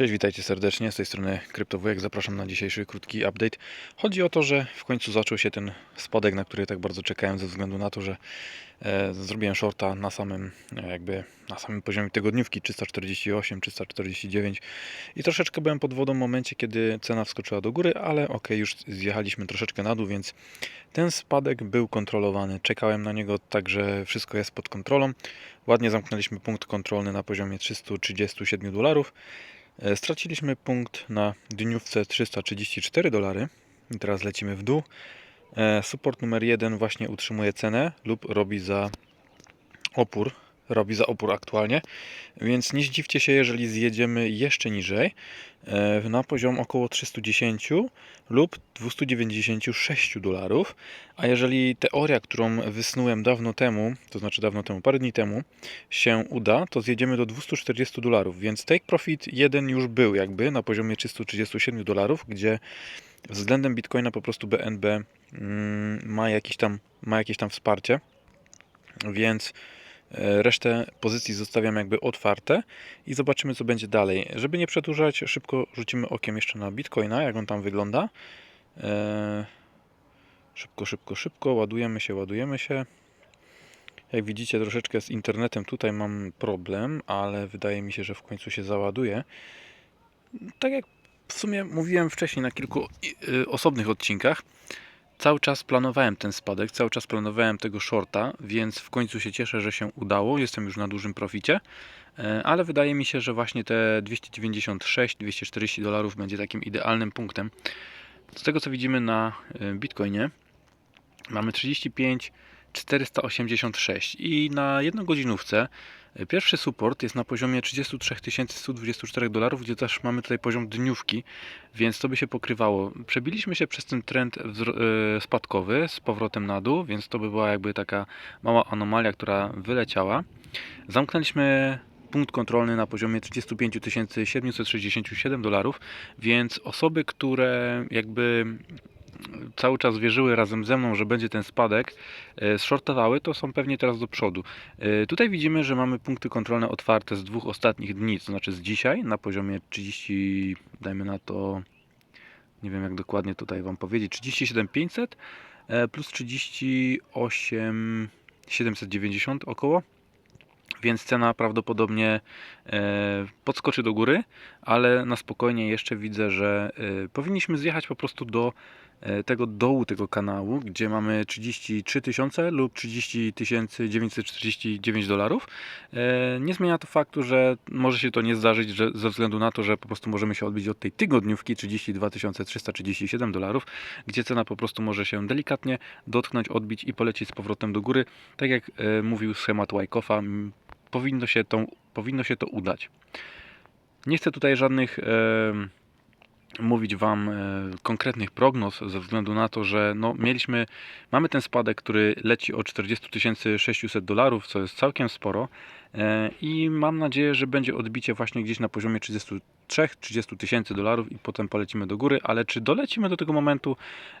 Cześć, witajcie serdecznie. Z tej strony Kryptowujek. Zapraszam na dzisiejszy krótki update. Chodzi o to, że w końcu zaczął się ten spadek, na który tak bardzo czekałem, ze względu na to, że e, zrobiłem shorta na samym, e, jakby na samym poziomie tygodniówki 348, 349 i troszeczkę byłem pod wodą w momencie, kiedy cena wskoczyła do góry, ale ok, już zjechaliśmy troszeczkę na dół, więc ten spadek był kontrolowany. Czekałem na niego, także wszystko jest pod kontrolą. Ładnie zamknęliśmy punkt kontrolny na poziomie 337 dolarów. E, Straciliśmy punkt na dniówce 334 dolary. Teraz lecimy w dół. E, Support numer 1 właśnie utrzymuje cenę lub robi za opór. Robi za opór aktualnie, więc nie zdziwcie się, jeżeli zjedziemy jeszcze niżej e, na poziom około 310 lub 296 dolarów. A jeżeli teoria, którą wysnułem dawno temu, to znaczy dawno temu, parę dni temu, się uda, to zjedziemy do 240 dolarów, więc take profit 1 już był jakby na poziomie 337 dolarów, gdzie względem Bitcoina po prostu BNB mm, ma jakieś tam, ma jakieś tam wsparcie, więc resztę pozycji zostawiam jakby otwarte i zobaczymy co będzie dalej. Żeby nie przedłużać, szybko rzucimy okiem jeszcze na Bitcoina, jak on tam wygląda. E, Szybko, szybko, szybko, ładujemy się, ładujemy się. Jak widzicie, troszeczkę z internetem tutaj mam problem, ale wydaje mi się, że w końcu się załaduje. Tak jak w sumie mówiłem wcześniej na kilku y, osobnych odcinkach, cały czas planowałem ten spadek, cały czas planowałem tego shorta, więc w końcu się cieszę, że się udało. Jestem już na dużym proficie, e, ale wydaje mi się, że właśnie te 296-240 dolarów będzie takim idealnym punktem. Z tego co widzimy na y, Bitcoinie, mamy 35 486 i na jednogodzinówce pierwszy support jest na poziomie 33 124 dolarów, gdzie też mamy tutaj poziom dniówki, więc to by się pokrywało. Przebiliśmy się przez ten trend y, spadkowy z powrotem na dół, więc to by była jakby taka mała anomalia, która wyleciała. Zamknęliśmy punkt kontrolny na poziomie 35 767 dolarów, więc osoby, które jakby cały czas wierzyły razem ze mną, że będzie ten spadek, e, zshortowały, to są pewnie teraz do przodu. E, Tutaj widzimy, że mamy punkty kontrolne otwarte z dwóch ostatnich dni, to znaczy z dzisiaj na poziomie 30, dajmy na to, nie wiem jak dokładnie tutaj Wam powiedzieć, 37 500 e, plus 38 790 około. Więc cena prawdopodobnie podskoczy do góry, ale na spokojnie jeszcze widzę, że powinniśmy zjechać po prostu do tego dołu tego kanału, gdzie mamy 33 tysiące lub 30 949 dolarów. E, Nie zmienia to faktu, że może się to nie zdarzyć że ze względu na to, że po prostu możemy się odbić od tej tygodniówki 32 337 dolarów, gdzie cena po prostu może się delikatnie dotknąć, odbić i polecieć z powrotem do góry. Tak jak e, mówił schemat Wyckofa, powinno się, to, powinno się to udać. Nie chcę tutaj żadnych e, mówić Wam e, konkretnych prognoz ze względu na to, że no, mieliśmy, mamy ten spadek, który leci o 40 600 dolarów, co jest całkiem sporo e, i mam nadzieję, że będzie odbicie właśnie gdzieś na poziomie 33-30 tysięcy dolarów i potem polecimy do góry, ale czy dolecimy do tego momentu,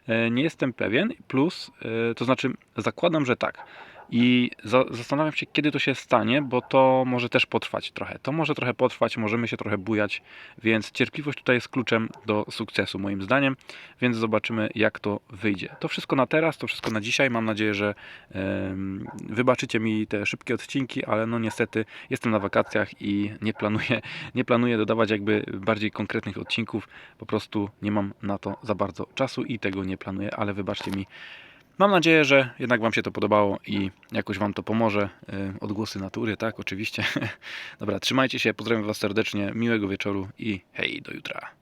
e, nie jestem pewien, plus, to znaczy zakładam, że tak. I za, zastanawiam się, kiedy to się stanie, bo to może też potrwać trochę. To może trochę potrwać, możemy się trochę bujać, więc cierpliwość tutaj jest kluczem do sukcesu, moim zdaniem. Więc zobaczymy, jak to wyjdzie. To wszystko na teraz, to wszystko na dzisiaj. Mam nadzieję, że em, wybaczycie mi te szybkie odcinki, ale no niestety jestem na wakacjach i nie planuję, nie planuję dodawać jakby bardziej konkretnych odcinków. Po prostu nie mam na to za bardzo czasu i tego nie planuję, ale wybaczcie mi. Mam nadzieję, że jednak Wam się to podobało i jakoś Wam to pomoże. Y, Odgłosy natury, tak, oczywiście. Dobra, trzymajcie się, pozdrawiam Was serdecznie, miłego wieczoru i hej, do jutra.